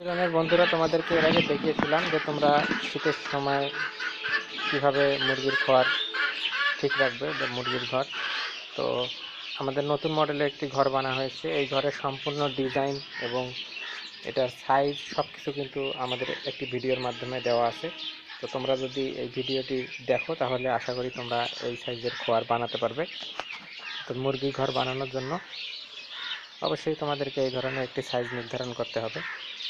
ধরনের বন্ধুরা, তোমাদেরকে এর আগে দেখিয়েছিলাম যে তোমরা শীতের সময় কীভাবে মুরগির ঘর ঠিক রাখবে মুরগির ঘর। তো আমাদের নতুন মডেলে একটি ঘর বানা হয়েছে। এই ঘরের সম্পূর্ণ ডিজাইন এবং এটার সাইজ সব কিছু কিন্তু আমাদের একটি ভিডিওর মাধ্যমে দেওয়া আছে। তো তোমরা যদি এই ভিডিওটি দেখো, তাহলে আশা করি তোমরা এই সাইজের খোয়ার বানাতে পারবে। তো মুরগি ঘর বানানোর জন্য অবশ্যই তোমাদেরকে এই ধরনের একটি সাইজ নির্ধারণ করতে হবে।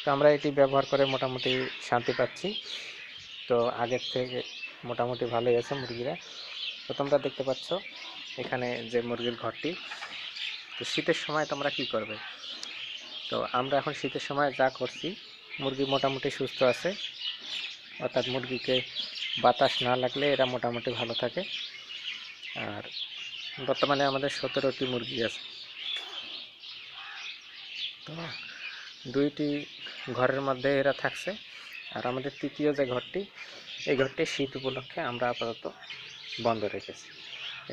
তো আমরা এটি ব্যবহার করে মোটামুটি শান্তি পাচ্ছি। তো আগের থেকে মোটামুটি ভালোই আছে মুরগিরা। তো তোমরা দেখতে পাচ্ছ এখানে যে মুরগির ঘরটি। তো শীতের সময় তোমরা কি করবে? তো আমরা এখন শীতের সময় যা করছি, মুরগি মোটামুটি সুস্থ আছে। অর্থাৎ মুরগিকে বাতাস না লাগলে এরা মোটামুটি ভালো থাকে। আর বর্তমানে আমাদের সতেরোটি মুরগি আছে। তো দুইটি ঘরের মধ্যে এরা থাকছে। আর আমাদের তৃতীয় যে ঘরটি, এই ঘরটি শীত উপলক্ষে আমরা আপাতত বন্ধ রেখেছি।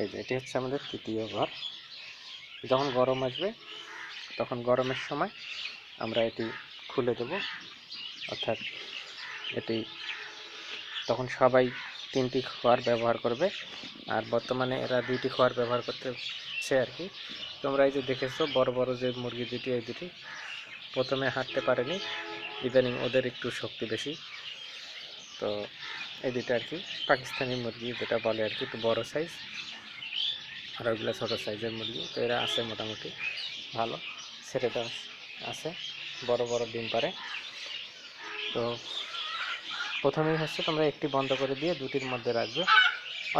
এই যে, এটি হচ্ছে আমাদের তৃতীয় ঘর। যখন গরম আসবে, তখন গরমের সময় আমরা এটি খুলে দেব। অর্থাৎ এটি তখন সবাই তিনটি খোয়ার ব্যবহার করবে। আর বর্তমানে এরা দুইটি খোয়ার ব্যবহার করতেছে আর কি। তোমরা এই যে দেখেছ, বড় বড় যে মুরগি দুটি, এই দুটি প্রথমে হাঁটতে পারেনি, ইদানিং ওদের একটু শক্তি বেশি। তো এই দুটো আর কি, পাকিস্তানি মুরগি যেটা বলে আর কি, একটু বড়ো সাইজ আর ওইগুলো ছোটো সাইজের মুরগি। তো এরা আছে মোটামুটি ভালো ছেড়েটা আছে, বড় বড় ডিম পারে। তো প্রথমেই হচ্ছে তোমরা একটি বন্ধ করে দিয়ে দুটির মধ্যে রাখবে।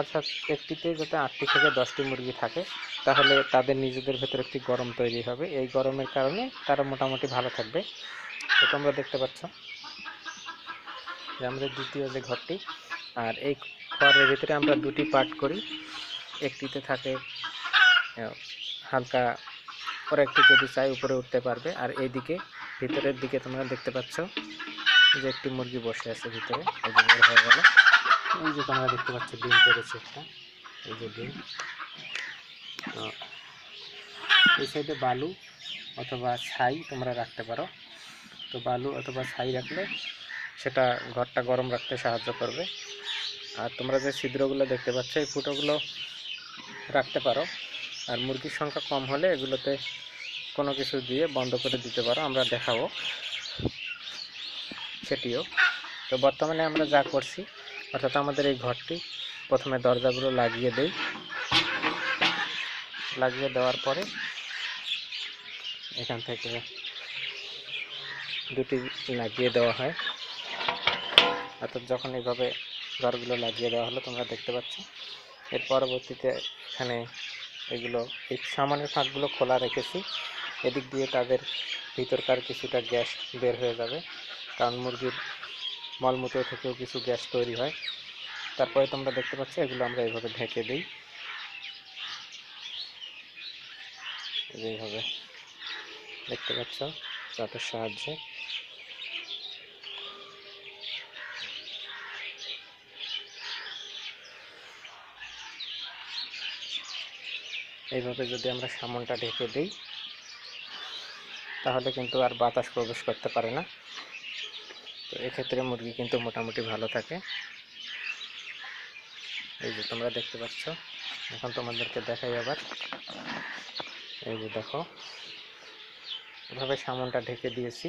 অর্থাৎ একটিতে যাতে আটটি থেকে দশটি মুরগি থাকে, তাহলে তাদের নিজেদের ভেতরে একটি গরম তৈরি হবে। এই গরমের কারণে তারা মোটামুটি ভালো থাকবে। তো তোমরা দেখতে পাচ্ছ যে আমাদের দ্বিতীয় যে ঘরটি, আর এই ঘরের ভিতরে আমরা দুটি পার্ট করি। একটিতে থাকে হালকা ওরা একটু যদি চাই উপরে উঠতে পারবে, আর এইদিকে ভিতরের দিকে তোমরা দেখতে পাচ্ছ যে একটি মুরগি বসে আছে ভিতরে হয়ে গেল। এই যে তোমরা দেখতে পাচ্ছ, ডিম পেরেছে একটা। এই যে ডিম। তো এই সাইডে বালু অথবা ছাই তোমরা রাখতে পারো। তো বালু অথবা ছাই রাখলে সেটা ঘরটা গরম রাখতে সাহায্য করবে। আর তোমরা যে ছিদ্রগুলো দেখতে পাচ্ছ, এই ফুটোগুলো রাখতে পারো। আর মুরগির সংখ্যা কম হলে এগুলোতে কোনো কিছু দিয়ে বন্ধ করে দিতে পারো, আমরা দেখাবো। সেটিও। তো বর্তমানে আমরা যা করছি অর্থাৎ আমাদের এই ঘরটি প্রথমে দরজাগুলো লাগিয়ে দেই। লাগিয়ে দেওয়ার পরে এখান থেকে দুটি লাগিয়ে দেওয়া হয়। অর্থাৎ যখন এইভাবে ঘরগুলো লাগিয়ে দেওয়া হলো, তোমরা দেখতে পাচ্ছ। এর পরবর্তীতে এখানে এগুলো, এই সামানের ফাঁকগুলো খোলা রেখেছি। এদিক দিয়ে তাদের ভিতরকার কিছুটা গ্যাস বের হয়ে যাবে। কারণ মুরগির মলমূত্র থেকেও কিছু গ্যাস তৈরি হয়। তারপরে তোমরা দেখতে পাচ্ছ, এগুলো আমরা এইভাবে ঢেকে দিই। এই এইভাবে দেখতে পাচ্ছ চাটের সাহায্যে। এইভাবে যদি আমরা সামনটা ঢেকে দিই, তাহলে কিন্তু আর বাতাস প্রবেশ করতে পারে না। এক্ষেত্রে মুরগি কিন্তু মোটামুটি ভালো থাকে। এই যে তোমরা দেখতে পাচ্ছ, এখন তোমাদেরকে দেখাই আবার। এই যে দেখো, এভাবে সামনটা ঢেকে দিয়েছি।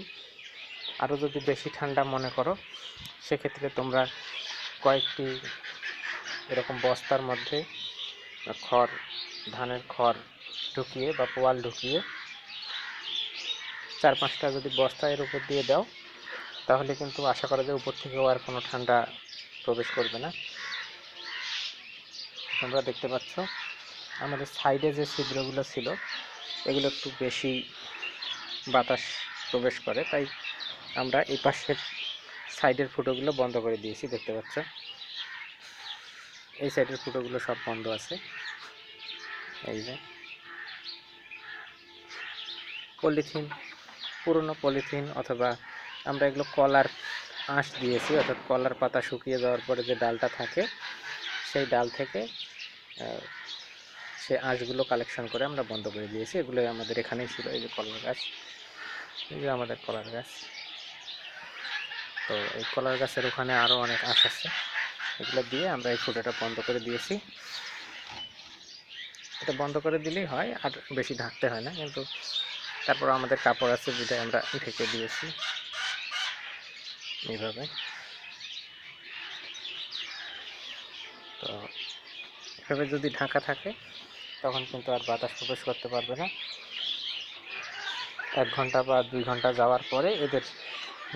আরও যদি বেশি ঠান্ডা মনে করো, সেক্ষেত্রে তোমরা কয়েকটি এরকম বস্তার মধ্যে খড়, ধানের খড় ঢুকিয়ে বা পোয়াল ঢুকিয়ে চার পাঁচটা যদি বস্তা এর উপর দিয়ে দাও তাহলে কিন্তু আশা করা যায় উপর থেকেও আর কোনো ঠান্ডা প্রবেশ করবে না। তোমরা দেখতে পাচ্ছ, আমাদের সাইডে যে ছিদ্রগুলো ছিল, এগুলো একটু বেশি বাতাস প্রবেশ করে। তাই আমরা এই পাশের সাইডের ফুটোগুলো বন্ধ করে দিয়েছি, দেখতে পাচ্ছ। এই সাইডের ফুটোগুলো সব বন্ধ আছে। এই যে। পলিথিন, পুরনো পলিথিন অথবা আমরা এগুলো কলার আঁশ দিয়েছি, অর্থাৎ কলার পাতা শুকিয়ে যাওয়ার পরে যে ডালটা থাকে, সেই ডাল থেকে সে আঁশগুলো কালেকশন করে আমরা বন্ধ করে দিয়েছি। এগুলো আমাদের এখানেই ছিল, এই যে কলার গাছ। এই যে আমাদের কলার গাছ। তো এই কলার গাছের ওখানে আরও অনেক আঁশ আছে। এগুলো দিয়ে আমরা এই ফুটোটা বন্ধ করে দিয়েছি। এটা বন্ধ করে দিলেই হয়, আর বেশি ঢাকতে হয় না, কিন্তু তারপর আমাদের কাপড় আছে, যেটা আমরা ঢেকে দিয়েছি। এইভাবে। তো এভাবে যদি ঢাকা থাকে, তখন কিন্তু আর বাতাস প্রবেশ করতে পারবে না। এক ঘণ্টা বা দুই ঘণ্টা যাওয়ার পরে এদের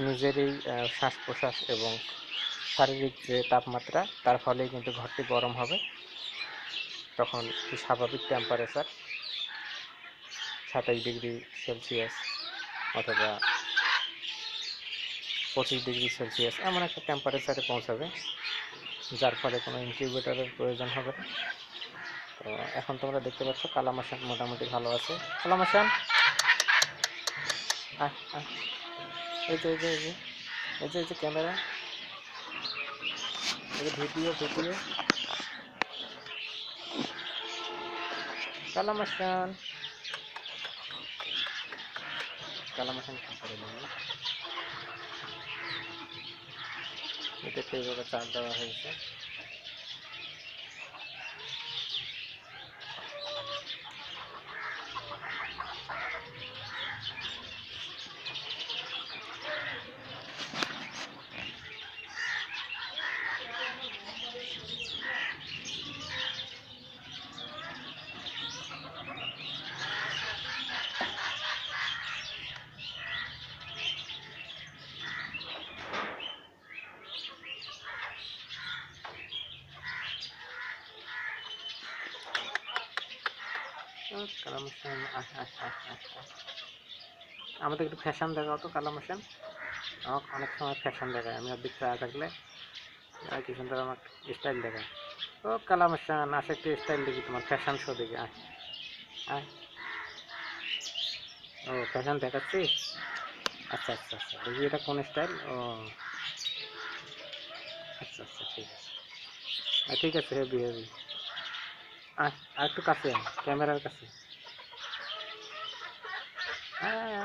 নিজেরই শ্বাস প্রশ্বাস এবং শারীরিক যে তাপমাত্রা, তার ফলেই কিন্তু ঘরটি গরম হবে। তখন স্বাভাবিক টেম্পারেচার সাতাইশ ডিগ্রি সেলসিয়াস অথবা পঁচিশ ডিগ্রি সেলসিয়াস এমন একটা টেম্পারেচারে পৌঁছাবে, যার ফলে কোনো ইনকিউবেটরের প্রয়োজন হবে না। তো এখন তোমরা দেখতে পাচ্ছ কালামাশান মোটামুটি ভালো আছে। কালামাশান এই যে এই যে এই যে এই যে এই যে ক্যামেরা এই যে ভিডিও ভিডিও কালামাশান কালামাশান করে নেবে সেইভাবে চার দেওয়া হয়েছে। আহ আহ। আমাদের একটু ফ্যাশন দেখাও তো, কালামাশান। আমাকে অনেক সময় ফ্যাশন দেখায়, আমি অর্ধেক চা থাকলে কি সুন্দর আমার স্টাইল দেখায়। তো ও কালামাশান আসে একটু স্টাইল দেখি তোমার ফ্যাশন শো দেখি, আয়। ও ফ্যাশন দেখাচ্ছিস আচ্ছা আচ্ছা আচ্ছা দেখি এটা কোন স্টাইল ও। আচ্ছা আচ্ছা ঠিক আছে। ঠিক আছে হেভি হেভি আর একটু কাছে ক্যামেরার কাছে। আয়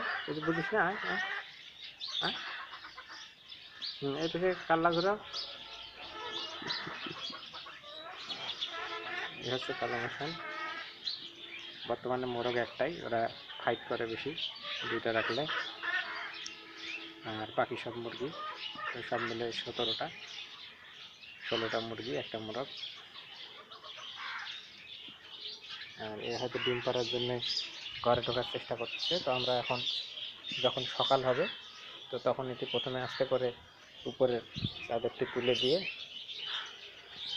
বুঝিস না এই থেকে কাল্লা ঘুরাও। এই হচ্ছে কালো মশান। বর্তমানে মোরগ একটাই, ওরা ফাইট করে বেশি, দুইটা রাখলে। আর বাকি সব মুরগি সব মিলে সতেরোটা, ষোলোটা মুরগি, একটা মোরগ। আর এ হয়তো ডিম পাড়ার জন্য ঘরে ঢোকার চেষ্টা করতেছে। তো আমরা এখন যখন সকাল হবে, তো তখন এটি প্রথমে আস্তে করে উপরের চাদরটি তুলে দিয়ে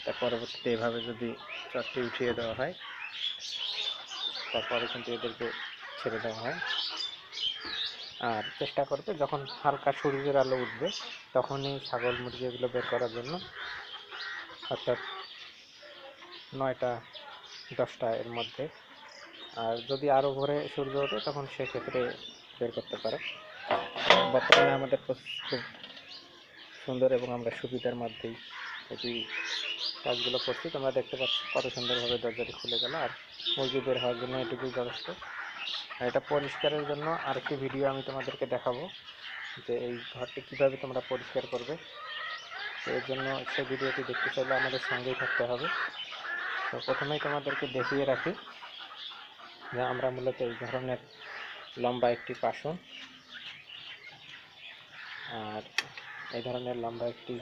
তার পরবর্তীতে এভাবে যদি চটটি উঠিয়ে দেওয়া হয়, তারপরে কিন্তু এদেরকে ছেড়ে দেওয়া হয়। আর চেষ্টা করবে, যখন হালকা সূর্যের আলো উঠবে, তখনই ছাগল মুরগি এগুলো বের করার জন্য অর্থাৎ নয়টা দশটা এর মধ্যে। আর যদি আরও ভোরে সূর্য ওঠে, তখন সেক্ষেত্রে বের করতে পারে। বর্তমানে আমাদের খুব সুন্দর এবং আমরা সুবিধার মধ্যেই এটি কাজগুলো করছি। তোমরা দেখতে পাচ্ছ কত সুন্দরভাবে দরজাটি খুলে গেল। আর মুরগি বের হওয়ার জন্য এটুকুই যথেষ্ট। আর এটা পরিষ্কারের জন্য আরেকটি ভিডিও আমি তোমাদেরকে দেখাবো, যে এই ঘরটি কীভাবে তোমরা পরিষ্কার করবে। এর জন্য সেই ভিডিওটি দেখতে চাইলে আমাদের সঙ্গেই থাকতে হবে। তো প্রথমেই তোমাদেরকে দেখিয়ে রাখি যে আমরা মূলত এই ধরনের লম্বা একটি পাশন আর এই ধরনের লম্বা একটি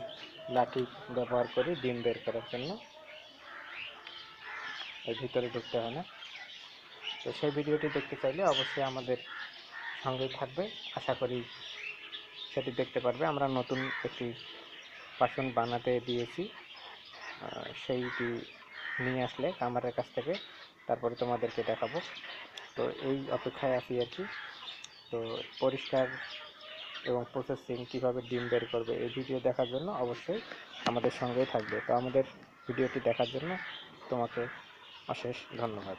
লাঠি ব্যবহার করি ডিম বের করার জন্য। এর ভিতরে ঢুকতে হয় না। তো সেই ভিডিওটি দেখতে চাইলে অবশ্যই আমাদের সঙ্গেই থাকবে। আশা করি সেটি দেখতে পারবে। আমরা নতুন একটি বাসন বানাতে দিয়েছি। সেইটি নিয়ে আসলে কামারের কাছ থেকে তারপরে তোমাদেরকে দেখাবো। তো এই অপেক্ষায় আছি আর কি। তো পরিষ্কার এবং প্রসেসিং কীভাবে ডিম বের করবে এই ভিডিও দেখার জন্য অবশ্যই আমাদের সঙ্গেই থাকবে। তো আমাদের ভিডিওটি দেখার জন্য তোমাকে অশেষ ধন্যবাদ।